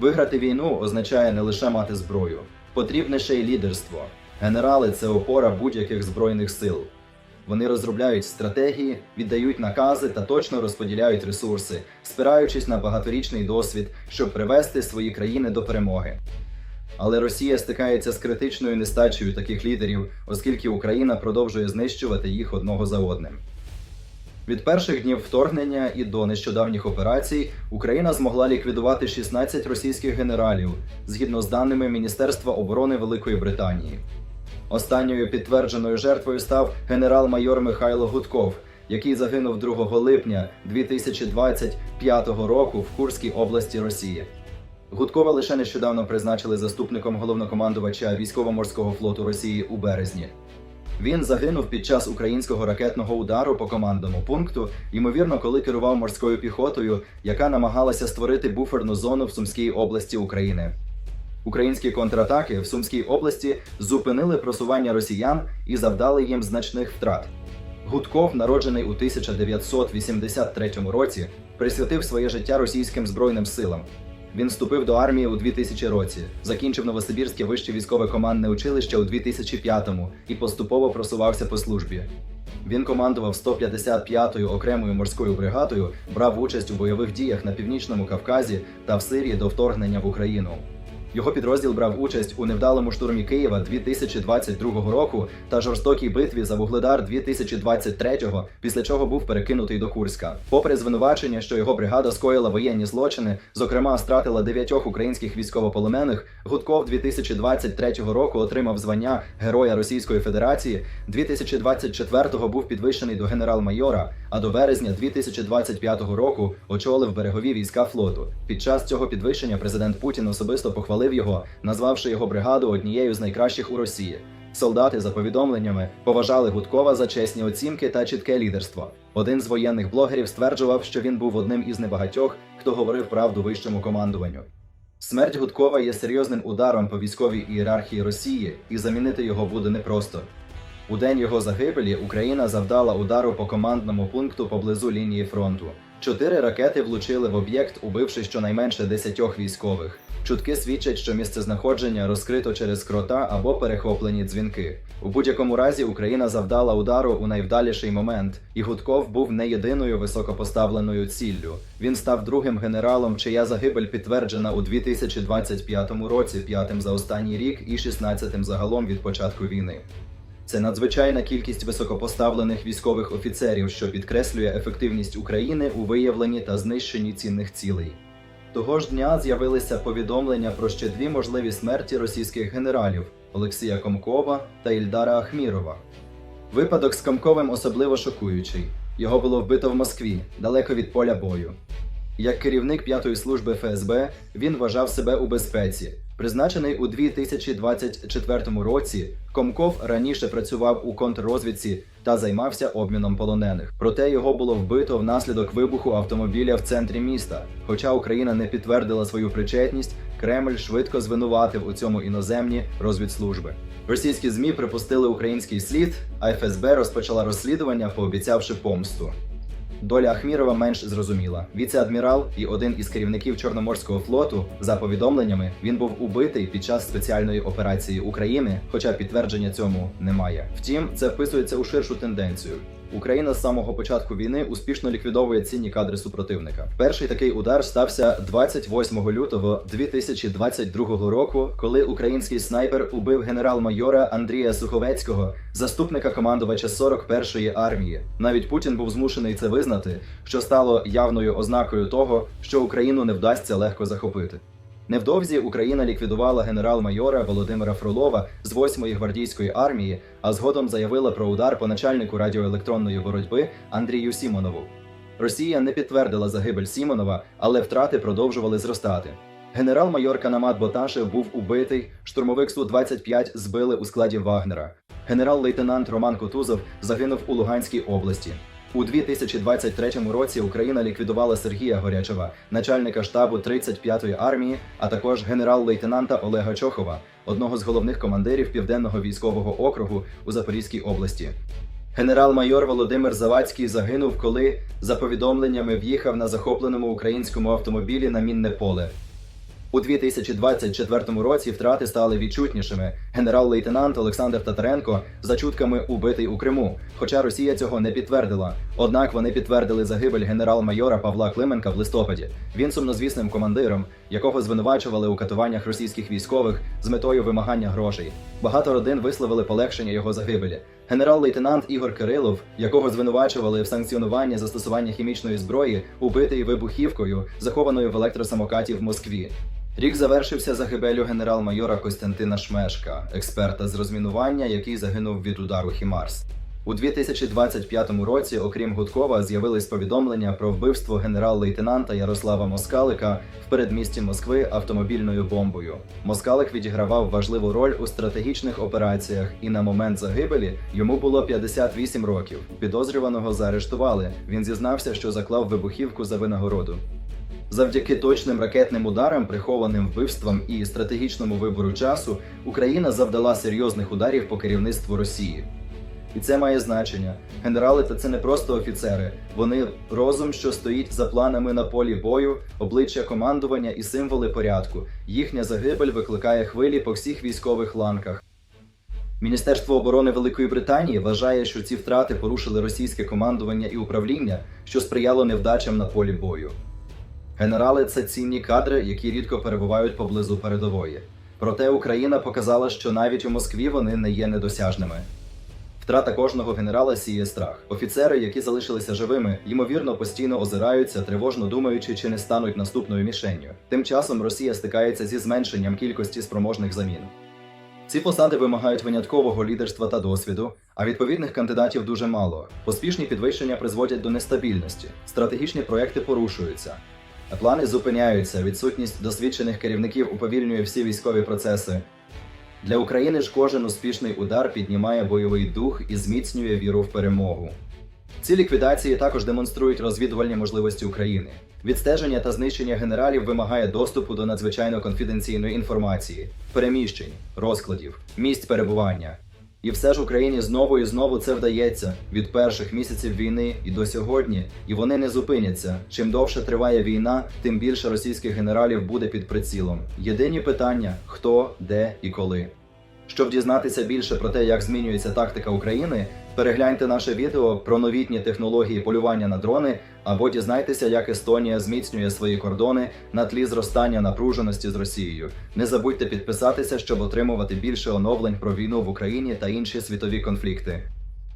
Виграти війну означає не лише мати зброю, потрібне ще й лідерство. Генерали це опора будь-яких збройних сил. Вони розробляють стратегії, віддають накази та точно розподіляють ресурси, спираючись на багаторічний досвід, щоб привести свої країни до перемоги. Але Росія стикається з критичною нестачею таких лідерів, оскільки Україна продовжує знищувати їх одного за одним. Від перших днів вторгнення і до нещодавніх операцій Україна змогла ліквідувати 16 російських генералів згідно з даними Міністерства оборони Великої Британії. Останньою підтвердженою жертвою став генерал-майор Михайло Гудков, який загинув 2 липня 2025 року в Курській області Росії. Гудкова лише нещодавно призначили заступником головнокомандувача військово-морського флоту Росії у березні. Він загинув під час українського ракетного удару по командному пункту, ймовірно, коли керував морською піхотою, яка намагалася створити буферну зону в Сумській області України. Українські контратаки в Сумській області зупинили просування росіян і завдали їм значних втрат. Гудков, народжений у 1983 році, присвятив своє життя російським збройним силам. Він вступив до армії у 2000 році, закінчив Новосибірське вище військове командне училище у 2005-му і поступово просувався по службі. Він командував 155-ю окремою морською бригадою, брав участь у бойових діях на північному Кавказі та в Сирії до вторгнення в Україну. Його підрозділ брав участь у невдалому штурмі Києва 2022 року та жорстокій битві за Вугледар 2023-го, після чого був перекинутий до Курська. Попри звинувачення, що його бригада скоїла воєнні злочини, зокрема стратила дев'ятьох українських військовополонених, Гудков 2023 року отримав звання Героя Російської Федерації. 2024-го був підвищений до генерал-майора, а до березня 2025 року очолив берегові війська флоту. Під час цього підвищення президент Путін особисто похвалив його, назвавши його бригаду однією з найкращих у Росії. Солдати, за повідомленнями, поважали Гудкова за чесні оцінки та чітке лідерство. Один з воєнних блогерів стверджував, що він був одним із небагатьох, хто говорив правду вищому командуванню. Смерть Гудкова є серйозним ударом по військовій ієрархії Росії, і замінити його буде непросто. У день його загибелі Україна завдала удару по командному пункту поблизу лінії фронту. Чотири ракети влучили в об'єкт, убивши щонайменше десятьох військових. Чутки свідчать, що місцезнаходження розкрито через крота або перехоплені дзвінки. У будь-якому разі Україна завдала удару у найвдаліший момент, і Гудков був не єдиною високопоставленою ціллю. Він став другим генералом, чия загибель підтверджена у 2025 році, п'ятим за останній рік і 16-тим загалом від початку війни. Це надзвичайна кількість високопоставлених військових офіцерів, що підкреслює ефективність України у виявленні та знищенні цінних цілей. Того ж дня з'явилися повідомлення про ще дві можливі смерті російських генералів Олексія Комкова та Ільдара Ахмірова. Випадок з Комковим особливо шокуючий. Його було вбито в Москві, далеко від поля бою. Як керівник п'ятої служби ФСБ він вважав себе у безпеці. Призначений у 2024 році, Комков раніше працював у контррозвідці та займався обміном полонених. Проте його було вбито внаслідок вибуху автомобіля в центрі міста. Хоча Україна не підтвердила свою причетність, Кремль швидко звинуватив у цьому іноземні розвідслужби. Російські змі припустили український слід, а ФСБ розпочала розслідування, пообіцявши помсту. Доля Ахмірова менш зрозуміла. Віце-адмірал і один із керівників Чорноморського флоту, за повідомленнями, він був убитий під час спеціальної операції України, хоча підтвердження цьому немає. Втім, це вписується у ширшу тенденцію. Україна з самого початку війни успішно ліквідовує цінні кадри супротивника. Перший такий удар стався 28 лютого 2022 року, коли український снайпер убив генерал-майора Андрія Суховецького, заступника командувача 41-ї армії. Навіть Путін був змушений це визнати, що стало явною ознакою того, що Україну не вдасться легко захопити. Невдовзі Україна ліквідувала генерал-майора Володимира Фролова з 8-ї гвардійської армії, а згодом заявила про удар по начальнику радіоелектронної боротьби Андрію Сімонову. Росія не підтвердила загибель Сімонова, але втрати продовжували зростати. Генерал-майор Канамат Боташев був убитий, штурмовик Су-25 збили у складі Вагнера. Генерал-лейтенант Роман Котузов загинув у Луганській області. У 2023 році Україна ліквідувала Сергія Горячева, начальника штабу 35-ї армії, а також генерал-лейтенанта Олега Чохова, одного з головних командирів Південного військового округу у Запорізькій області. Генерал-майор Володимир Завадський загинув, коли, за повідомленнями, в'їхав на захопленому українському автомобілі на мінне поле. У 2024 році втрати стали відчутнішими. Генерал-лейтенант Олександр Татаренко за чутками убитий у Криму. Хоча Росія цього не підтвердила. Однак вони підтвердили загибель генерал-майора Павла Клименка в листопаді. Він сумнозвісним командиром, якого звинувачували у катуваннях російських військових з метою вимагання грошей. Багато родин висловили полегшення його загибелі. Генерал-лейтенант Ігор Кирилов, якого звинувачували в санкціонуванні застосування хімічної зброї, убитий вибухівкою, захованою в електросамокаті в Москві. Рік завершився загибелю генерал-майора Костянтина Шмешка, експерта з розмінування, який загинув від удару Хімарс. У 2025 році, окрім Гудкова, з'явились повідомлення про вбивство генерал-лейтенанта Ярослава Москалика в передмісті Москви автомобільною бомбою. Москалик відігравав важливу роль у стратегічних операціях, і на момент загибелі йому було 58 років. Підозрюваного заарештували. Він зізнався, що заклав вибухівку за винагороду. Завдяки точним ракетним ударам, прихованим вбивствам і стратегічному вибору часу, Україна завдала серйозних ударів по керівництву Росії. І це має значення. Генерали та це не просто офіцери. Вони розум, що стоїть за планами на полі бою, обличчя командування і символи порядку. Їхня загибель викликає хвилі по всіх військових ланках. Міністерство оборони Великої Британії вважає, що ці втрати порушили російське командування і управління, що сприяло невдачам на полі бою. Генерали це цінні кадри, які рідко перебувають поблизу передової. Проте Україна показала, що навіть у Москві вони не є недосяжними. Втрата кожного генерала сіє страх. Офіцери, які залишилися живими, ймовірно, постійно озираються, тривожно думаючи, чи не стануть наступною мішенню. Тим часом Росія стикається зі зменшенням кількості спроможних замін. Ці посади вимагають виняткового лідерства та досвіду, а відповідних кандидатів дуже мало. Поспішні підвищення призводять до нестабільності, стратегічні проекти порушуються. Плани зупиняються, відсутність досвідчених керівників уповільнює всі військові процеси. Для України ж кожен успішний удар піднімає бойовий дух і зміцнює віру в перемогу. Ці ліквідації також демонструють розвідувальні можливості України. Відстеження та знищення генералів вимагає доступу до надзвичайно конфіденційної інформації, переміщень, розкладів, місць перебування. І все ж Україні знову і знову це вдається від перших місяців війни і до сьогодні, і вони не зупиняться. Чим довше триває війна, тим більше російських генералів буде під прицілом. Єдині питання: хто, де і коли. Щоб дізнатися більше про те, як змінюється тактика України, перегляньте наше відео про новітні технології полювання на дрони, або дізнайтеся, як Естонія зміцнює свої кордони на тлі зростання напруженості з Росією. Не забудьте підписатися, щоб отримувати більше оновлень про війну в Україні та інші світові конфлікти.